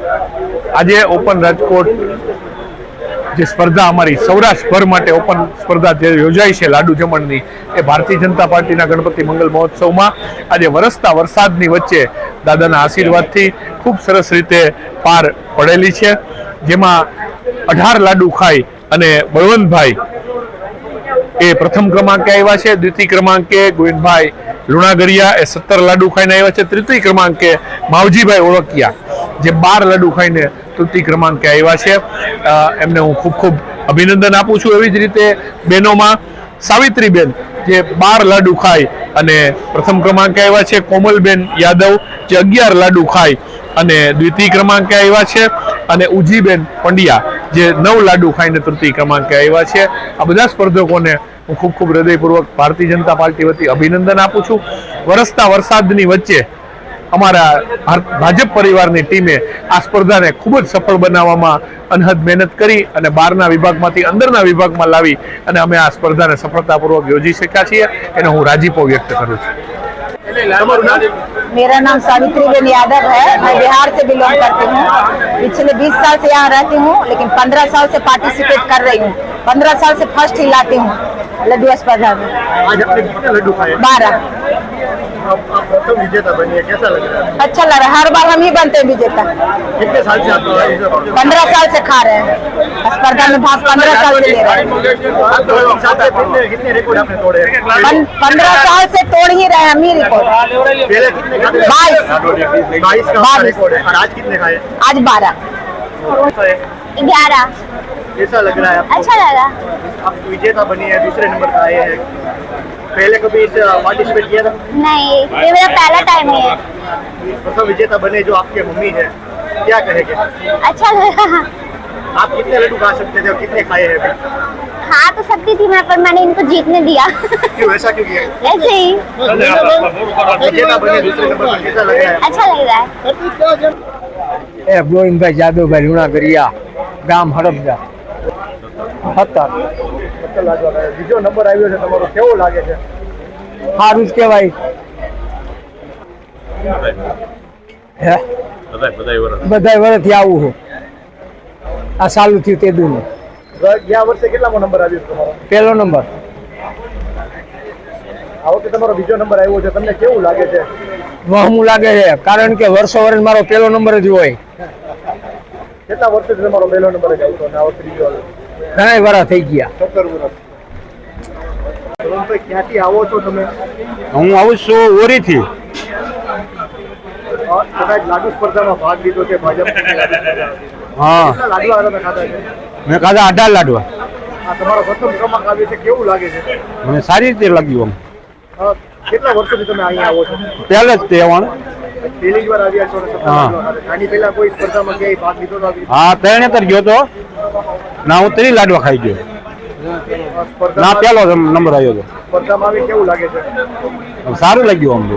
આજે ઓપન રાજકોટ જે સ્પર્ધા અમારી સૌરાષ્ટ્રભર માટે ઓપન સ્પર્ધા જે યોજાઈ છે લાડુ જમણની, એ ભારતીય જનતા પાર્ટીના ગણપતિ મંગલ મહોત્સવમાં આજે વરસતા વરસાદની વચ્ચે દાદાના આશીર્વાદથી ખૂબ સરસ રીતે પાર પડેલી છે, જેમાં અઢાર લાડુ ખાઈ અને બળવંતભાઈ એ પ્રથમ ક્રમાંકે આવ્યા છે, દ્વિતીય ક્રમાંકે ગોવિંદભાઈ લુણાગરિયા એ સત્તર લાડુ ખાઈને આવ્યા છે, તૃતીય ક્રમાંકે માવજીભાઈ ઓળકિયા જે બાર લાડુ ખાઈને તૃતીય ક્રમાંકે આવ્યા છે. એમને હું ખૂબ ખૂબ અભિનંદન આપું છું એવી જ રીતે બહેનોમાં સાવિત્રીબેન, જે બાર લાડુ ખાય અને પ્રથમ ક્રમાંકે આવ્યા છે કોમલબેન યાદવ, જે અગિયાર લાડુ ખાય અને દ્વિતીય ક્રમાંકે આવ્યા છે. અને ઉજીબેન પંડ્યા, જે નવ લાડુ ખાઈને તૃતીય ક્રમાંકે આવ્યા છે. આ બધા સ્પર્ધકોને હું ખૂબ ખૂબ હૃદયપૂર્વક ભારતીય જનતા પાર્ટી વતી અભિનંદન આપું છું. વરસતા વરસાદની વચ્ચે અમારા ભાર- ભાજપ પરિવારની ટીમે આ સ્પર્ધાને ખૂબ જ સફળ બનાવવામાં અનહદ મહેનત કરી અને બહારના વિભાગમાંથી અંદરના વિભાગમાં લાવી અને અમે આ સ્પર્ધાને સફળતાપૂર્વક યોજી શક્યા છીએ એનો હું રાજીપો વ્યક્ત કરું છું मेरा नाम सावित्री बेन यादव है मैं बिहार से बिलोंग करती हूँ पिछले 20 साल से यहाँ रहती हूँ लेकिन 15 साल से पार्टिसिपेट कर रही हूँ 15 साल से फर्स्ट ही लाती हूँ लड्डू स्पर्धा में आज आपने कितने लड्डू खाए बारह आप आप प्रथम विजेता बनी है कैसा लग रहा है? अच्छा लग रहा है हर बार हम ही बनते हैं विजेता। कितने साल से आप पंद्रह साल से खा रहे हैं। स्पर्धा में भाग पंद्रह साल से ले रहे हैं। कितने रिकॉर्ड आपने तोड़े? पंद्रह साल से तोड़ ही रहे हैं हम ही रिकॉर्ड? बाईस। बाईस का रिकॉर्ड है। और आज कितने खाए आज बारह। ग्यारह। कैसा लग रहा है अच्छा लगा। आप विजेता बनी है दूसरे नंबर का आए हैं। पहले कभी इस पार्टिसिपेट किया था? नहीं ये मेरा पहला टाइम है। प्रथम विजेता बने जो आपके मम्मी है। क्या कहेंगे अच्छा लगा। आप कितने लड्डू खा सकते थे और कितने खाए हैं खा तो सकती थी मैं पर मैंने इनको जीतने दिया। क्यों ऐसा क्यों किया? ऐसे ही। अच्छा लग रहा है। ए गोविंद भाई गरिया गाँव हड़पदा ગયા? બીજો નંબર આવ્યો છે તમારો કેવો લાગે છે? સારું જ કહેવાય. હે? બધા વર્ષથી આવું હું. આ સાલું થયું તે દુનું. ગયા વર્ષે કેટલામો નંબર આવ્યો તમારો? પહેલો નંબર. આ વખતે તમારો બીજો નંબર આવ્યો છે તમને કેવું લાગે છે? વહમું લાગે છે. કારણ કે વર્ષો વર્ષ મારો પહેલો નંબર જ હોય. કેટલા વર્ષથી તમારો પહેલો નંબર જ આવતો અને આ વખતે બીજો આવ્યો? ઘણા વર્ષ થઈ ગયા. ક્યાંથી આવો છો તમે? હું આવું છું ઓરીથી. અ, લાડુ સ્પર્ધામાં ભાગ લીધો છે ભાજપ હા. મેં ખાધા અઢાર લાડવા તમારો પ્રથમ ક્રમાંક આવ્યો છે કેવું લાગે છે? મને સારી રીતે લાગ્યું આમ. કેટલા વર્ષોથી તમે અહીંયા આવો છો? પહેલે જ તહેવાર પહેલી વાર આવ્યા છો હા. આની પહેલા કોઈ સ્પર્ધામાં ક્યાંય ભાગ લીધો નથી હા ત્રણેતર ગયો તો. ના હું ત્રી લાડવા ખાઈ ગયો. ના પેલો નંબર આવ્યો સ્પર્ધામાં આવી કેવું લાગે છે? તો સારું લાગ્યું આમ